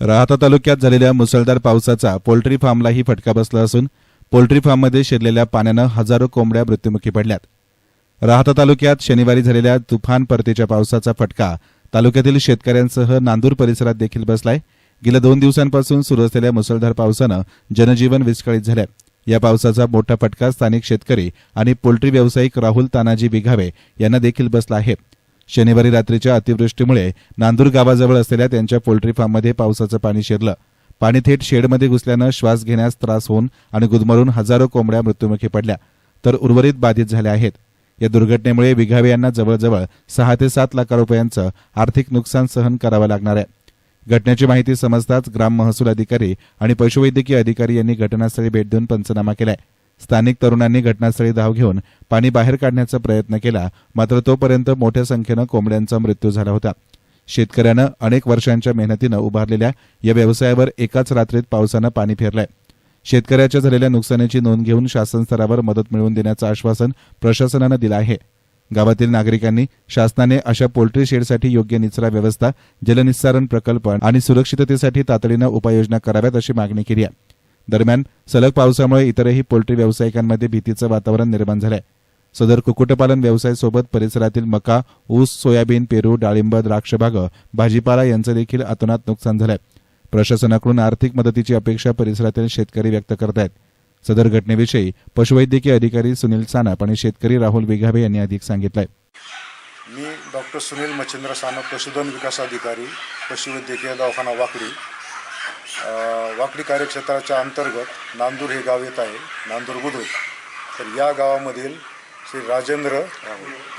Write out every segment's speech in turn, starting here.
राहता तालुक्यात झालेल्या मुसळधार पावसाचा पोल्ट्री फार्मलाही फटका बसला असून पोल्ट्री फार्ममध्ये शिरलेल्या पाण्यानं हजारो कोंबड्या मृत्युमुखी पडल्यात. राहता तालुक्यात शनिवारी झालेल्या तुफान परतीच्या पावसाचा फटका तालुक्यातील शेतकऱ्यांसह नांदूर परिसरात देखील बसलाय. गेल्या दोन दिवसांपासून सुरू असलेल्या मुसळधार पावसानं जनजीवन विस्कळीत झालंय. या पावसाचा मोठा फटका स्थानिक शेतकरी आणि पोल्ट्री व्यावसायिक राहुल तानाजी बिघावे यांना देखील बसला आहे. शनिवारी रात्रीच्या अतिवृष्टीमुळे नांदूर गावाजवळ असलेल्या त्यांच्या पोल्ट्री फार्ममध्ये पावसाचं पाणी शिरलं. पाणी थेट शेडमध्ये घुसल्यानं श्वास घेण्यास त्रास होऊन आणि गुदमरून हजारो कोंबड्या मृत्युमुखी पडल्या तर उर्वरित बाधित झाल्या आहेत. या दुर्घटनेमुळे विघावे यांना जवळजवळ सहा ते सात लाख रुपयांचं आर्थिक नुकसान सहन करावं लागणार आहे. घटनेची माहिती समजताच ग्राम महसूल अधिकारी आणि पशुवैद्यकीय अधिकारी यांनी घटनास्थळी भेट देऊन पंचनामा केलाय. स्थानिक तरुणांनी घटनास्थळी धाव घेऊन पाणी बाहेर काढण्याचा प्रयत्न केला मात्र तोपर्यंत मोठ्या संख्येनं कोंबड्यांचा मृत्यू झाला होता. शेतकऱ्यानं अनेक वर्षांच्या मेहनतीनं उभारलेल्या या व्यवसायावर एकाच रात्रीत पावसानं पाणी फेरलंय. शेतकऱ्याच्या झालेल्या नुकसानीची नोंद घेऊन शासन स्तरावर मदत मिळवून देण्याचं आश्वासन प्रशासनानं दिलं आहे. गावातील नागरिकांनी शासनाने अशा पोल्ट्री शेडसाठी योग्य निचरा व्यवस्था जलनिस्सारण प्रकल्प आणि सुरक्षिततेसाठी तातडीनं उपाययोजना कराव्यात अशी मागणी केली आहे. दरम्यान सलग पावसामुळे इतरही पोल्ट्री व्यावसायिकांमध्ये भीतीचं वातावरण निर्माण झालंय. सदर कुक्कुटपालन व्यवसायासोबत परिसरातील मका ऊस सोयाबीन पेरू डाळिंब द्राक्षबाग भाजीपाला यांचं देखील अतोनात नुकसान झालंय. प्रशासनाकडून आर्थिक मदतीची अपेक्षा परिसरातील शेतकरी व्यक्त करत आहेत सदर घटनेविषयी पशुवैद्यकीय अधिकारी सुनील सानप आणि शेतकरी राहुल विघावे यांनी अधिक सांगितलंय. मी डॉक्टर सुनील मच्छिंद्र सानप पशुधन विकास अधिकारी पशुवैद्यकीय दवाखाना वाकडी वाकडी कार्यक्षेत्राच्या अंतर्गत नांदूर हे गाव येत आहे नांदूर बुद्रुक. तर या गावामधील श्री राजेंद्र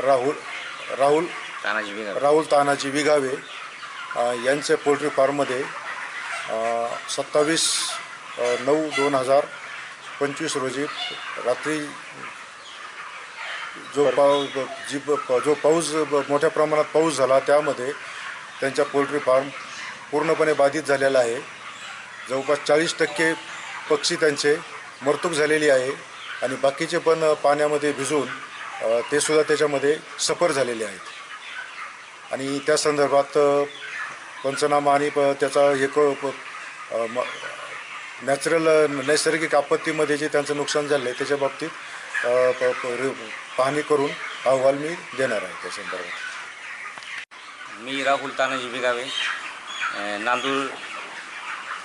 राहुल राहुल तानाजी राहुल तानाजी विगावे यांचे पोल्ट्री फार्ममध्ये सत्तावीस नऊ दोन हजार पंचवीस रोजी रात्री जो पाऊ जी जो पाऊस मोठ्या प्रमाणात पाऊस झाला त्यामध्ये त्यांच्या पोल्ट्री फार्म पूर्णपणे बाधित झालेला आहे. जवळपास चाळीस टक्के पक्षी त्यांचे मरतूक झालेली आहे आणि बाकीचे पण पाण्यामध्ये भिजून ते सुद्धा त्याच्यामध्ये सफर झालेले आहेत. आणि त्या संदर्भात पंचनामा आणि प- त्याचा हे म- नॅचरल नैसर्गिक आपत्तीमध्ये जे त्यांचं नुकसान झालं आहे त्याच्या बाबतीत पाहणी करून अहवाल मी देणार आहे त्या संदर्भात. मी राहुल तानाजी बिगावे नांदूर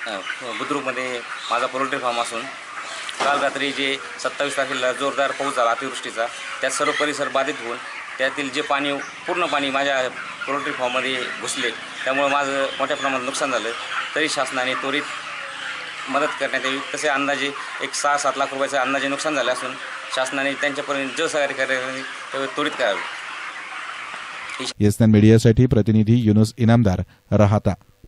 बुद्रुकमध्ये माझा पोल्ट्री फार्म असून काल रात्री जे सत्तावीस तारखेला जोरदार पाऊस झाला अतिवृष्टीचा त्यात सर्व परिसर बाधित होऊन त्यातील जे पाणी पूर्ण पाणी माझ्या पोल्ट्री फार्ममध्ये घुसले. त्यामुळे माझं मोठ्या प्रमाणात नुकसान झालं. तरी शासनाने त्वरित मदत करण्यात यावी. तसे अंदाजे एक सहा सात लाख रुपयाचं अंदाजे नुकसान झालं असून शासनाने त्यांच्यापर्यंत जे सहकार्य करण्यासाठी त्वरित करावे. येसनॅन मीडियासाठी प्रतिनिधी युनुस इनामदार राहता.